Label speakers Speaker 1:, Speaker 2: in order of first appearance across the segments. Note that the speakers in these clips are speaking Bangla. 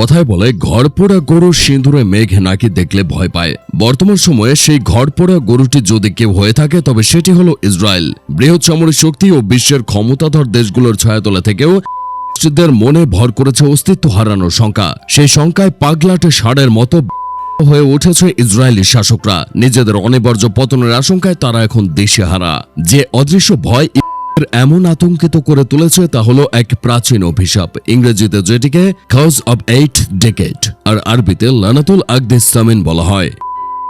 Speaker 1: কথায় বলে ঘর পোড়া গরু সিঁদুরে মেঘ নাকি দেখলে ভয় পায়। বর্তমান সময়ে সেই ঘর পোড়া গরুটি যদি কেউ হয়ে থাকে, তবে সেটি হলো ইসরায়েল। বৃহৎ সামরিক শক্তি ও বিশ্বের ক্ষমতাধর দেশগুলোর ছায়াতলা থেকেও দের মনে ভর করেছে অস্তিত্ব হারানোর শঙ্কা। সেই শঙ্কায় পাগলাটে ষাঁড়ের মতো হয়ে উঠেছে ইসরায়েলি শাসকরা। নিজেদের অনিবার্য পতনের আশঙ্কায় তারা এখন দেশে হারা। যে অদৃশ্য ভয় এমন আতঙ্কিত করে তুলেছে তা হলো এক প্রাচীন অভিশাপ। ইংরেজিতে যেটিকে কাউজ অব এইট ডেকেট আর আরবিতে লানাতুল আগদিস সামিন বলা হয়।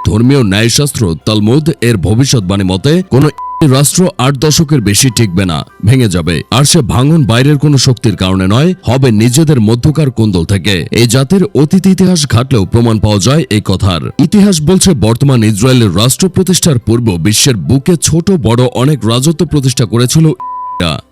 Speaker 1: ধর্মীয় ন্যায়শাস্ত্র তালমুদ এর ভবিষ্যৎবাণী মতে কোন রাষ্ট্র আট দশকের বেশি টিকবে না, ভেঙে যাবে। আর সে ভাঙন বাইরের কোনো শক্তির কারণে নয়, হবে নিজেদের মধ্যকার কুন্দল থেকে। এই জাতির অতীত ইতিহাস ঘাটলেও প্রমাণ পাওয়া যায় এই কথার। ইতিহাস বলছে, বর্তমান ইসরায়েলের রাষ্ট্র প্রতিষ্ঠার পূর্ব বিশ্বের বুকে ছোট বড় অনেক রাজত্ব প্রতিষ্ঠা করেছিল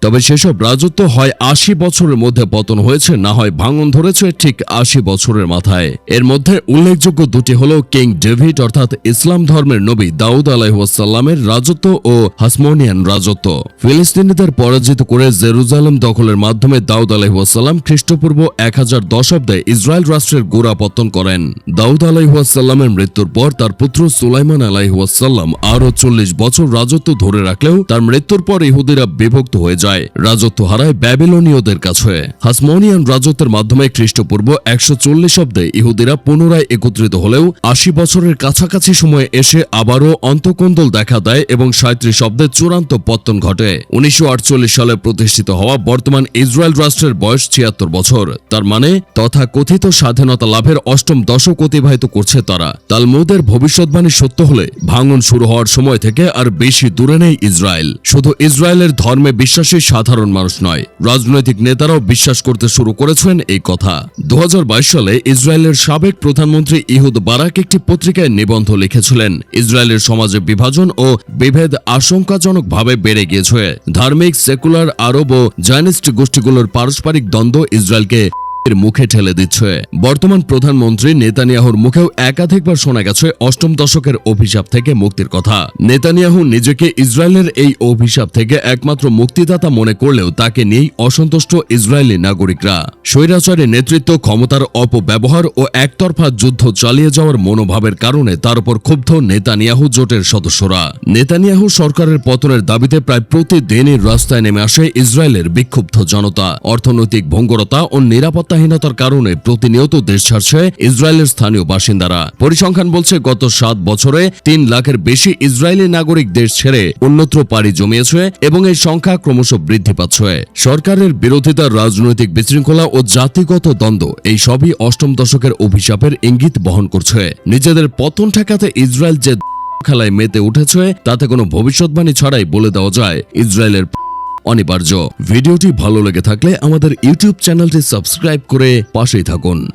Speaker 1: তবে সেসব রাজত্ব হয় আশি বছরের মধ্যে পতন হয়েছে, না হয় ভাঙন ধরেছে ঠিক আশি বছরের মাথায়। এর মধ্যে উল্লেখযোগ্য দুটি হল কিং ডেভিড অর্থাৎ ইসলাম ধর্মের নবী দাউদ আলাইসাল্লামের রাজত্ব ও হাসমোনিয়ান রাজত্ব। ফিলিস্তিনিদের পরাজিত করে জেরুজালেম দখলের মাধ্যমে দাউদ আলাইসাল্লাম খ্রিস্টপূর্ব এক হাজার দশাব্দে ইসরায়েল রাষ্ট্রের গোড়াপত্তন করেন। দাউদ আলাইসাল্লামের মৃত্যুর পর তার পুত্র সুলাইমান আলাইসাল্লাম আরও চল্লিশ বছর রাজত্ব ধরে রাখলেও তার মৃত্যুর পর ইহুদিরা বিভক্ত হয়ে যায়। রাজত্ব হারায় ব্যাবিলনীয়দের কাছে। হাসমোনিয়ান রাজত্বের মাধ্যমে খ্রিস্টপূর্ব একশো চল্লিশ অব্দে ইহুদিরা পুনরায় একত্রিত হলেও আশি বছরের কাছাকাছি সময়ে এসে আবারও অন্তকন্দল দেখা দেয় এবং সাঁত্রিশ অব্দে চূড়ান্ত পত্তন ঘটে। উনিশশো আটচল্লিশ সালে প্রতিষ্ঠিত হওয়া বর্তমান ইসরায়েল রাষ্ট্রের বয়স ছিয়াত্তর বছর। তার মানে তথা কথিত স্বাধীনতা লাভের অষ্টম দশক অতিবাহিত করছে তারা। তালমুদের ভবিষ্যৎবাণী সত্য হলে ভাঙন শুরু হওয়ার সময় থেকে আর বেশি দূরে নেই ইসরায়েল। শুধু ইসরায়েলের ধর্মে বিশ্বাসী সাধারণ মানুষ নয়। রাজনৈতিক নেতারাও বিশ্বাস করতে শুরু করেছেন এই কথা। দু হাজার বাইশ সালে ইসরায়েলের সাবেক প্রধানমন্ত্রী ইহুদ বারাক একটি পত্রিকায় নিবন্ধ লিখেছিলেন। ইসরায়েলের সমাজে বিভাজন ও বিভেদ আশঙ্কাজনকভাবে বেড়ে গিয়েছে। ধার্মিক, সেকুলার, আরব ও জায়নিস্ট গোষ্ঠীগুলোর পারস্পরিক দ্বন্দ্ব ইসরায়েলকে এর মুখে ঠেলে দিচ্ছে। বর্তমান প্রধানমন্ত্রী নেতানিয়াহুর মুখেও একাধিকবার শোনা গেছে অষ্টম দশকের অভিশাপ থেকে মুক্তির কথা। নেতানিয়াহু নিজেকে ইসরায়েলের এই অভিশাপ থেকে একমাত্র মুক্তিদাতা মনে করলেও তাকে নিয়েই অসন্তুষ্ট ইসরায়েলি নাগরিকরা। স্বৈরাচারের নেতৃত্ব, ক্ষমতার অপব্যবহার ও একতরফা যুদ্ধ চালিয়ে যাওয়ার মনোভাবের কারণে তার উপর ক্ষুব্ধ নেতানিয়াহু জোটের সদস্যরা। নেতানিয়াহু সরকারের পতনের দাবিতে প্রায় প্রতিদিনই রাস্তায় নেমে আসে ইসরায়েলের বিক্ষুব্ধ জনতা। অর্থনৈতিক ভঙ্গরতা ও নিরাপত্তাহীনতার কারণে প্রতিনিয়ত দেশ ছাড়ছে ইসরায়েলের স্থানীয় বাসিন্দারা। পরিসংখ্যান বলছে, গত সাত বছরে তিন লাখের বেশি ইসরায়েলি নাগরিক দেশ ছেড়ে অন্যত্র পাড়ি জমিয়েছে এবং এই সংখ্যা ক্রমশ বৃদ্ধি পাচ্ছে। সরকারের বিরোধিতা, রাজনৈতিক বিশৃঙ্খলা ও জাতিগত দ্বন্দ্ব, এই সবই অষ্টম দশকের অভিশাপের ইঙ্গিত বহন করছে। নিজেদের পতন ঠেকাতে ইসরায়েল যে খেলায় মেতে উঠেছে, তাতে কোনো ভবিষ্যৎবাণী ছাড়াই বলে দেওয়া যায়। ইসরায়েলের অনিবার্য। ভিডিওটি ভালো লেগে থাকলে আমাদের ইউটিউব চ্যানেলটি সাবস্ক্রাইব করে পাশেই থাকুন।